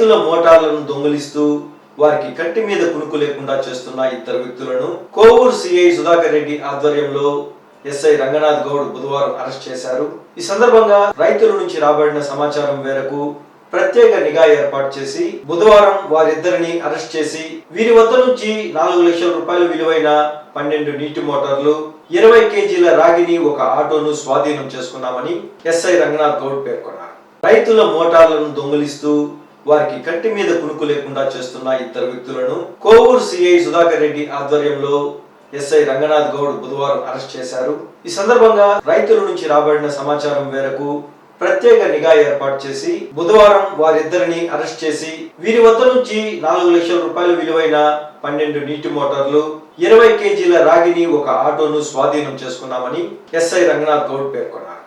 రైతుల మోటార్లను దొంగిలిస్తూ వారికి కంటి మీద కునుకు లేకుండా చేస్తున్న ఇద్దరు వ్యక్తులను కోవూరు సిఐ సుధాకర్ రెడ్డి ఆధ్వర్యంలో ఎస్ఐ రంగనాథ్ గౌడ్ బుధవారం అరెస్ట్ చేశారు. ఈ సందర్భంగా రైతుల నుంచి రాబడిన సమాచారం మేరకు ప్రత్యేక నిఘా ఏర్పాటు చేసి బుధవారం వారిద్దరిని అరెస్ట్ చేసి వీరి వద్ద నుంచి నాలుగు లక్షల రూపాయలు విలువైన పన్నెండు నీటి మోటార్లు ఇరవై కేజీల రాగిని ఒక ఆటోను స్వాధీనం చేసుకున్నామని ఎస్ఐ రంగనాథ్ గౌడ్ పేర్కొన్నారు. రైతుల మోటార్లను దొంగిలిస్తూ వారికి కంటి మీద కునుకు లేకుండా చేస్తున్న ఇద్దరు వ్యక్తులను కోవూరు సిఐ సుధాకర్ రెడ్డి ఆధ్వర్యంలో ఎస్ఐ రంగనాథ్ గౌడ్ బుధవారం అరెస్ట్ చేశారు. ఈ సందర్భంగా రైతుల నుంచి రాబడిన సమాచారం మేరకు ప్రత్యేక నిఘా ఏర్పాటు చేసి బుధవారం వారిద్దరిని అరెస్ట్ చేసి వీరి వద్ద నుంచి నాలుగు లక్షల రూపాయలు విలువైన పన్నెండు నీటి మోటార్లు ఇరవై కేజీల రాగిని ఒక ఆటోను స్వాధీనం చేసుకున్నామని ఎస్ఐ రంగనాథ్ గౌడ్ పేర్కొన్నారు.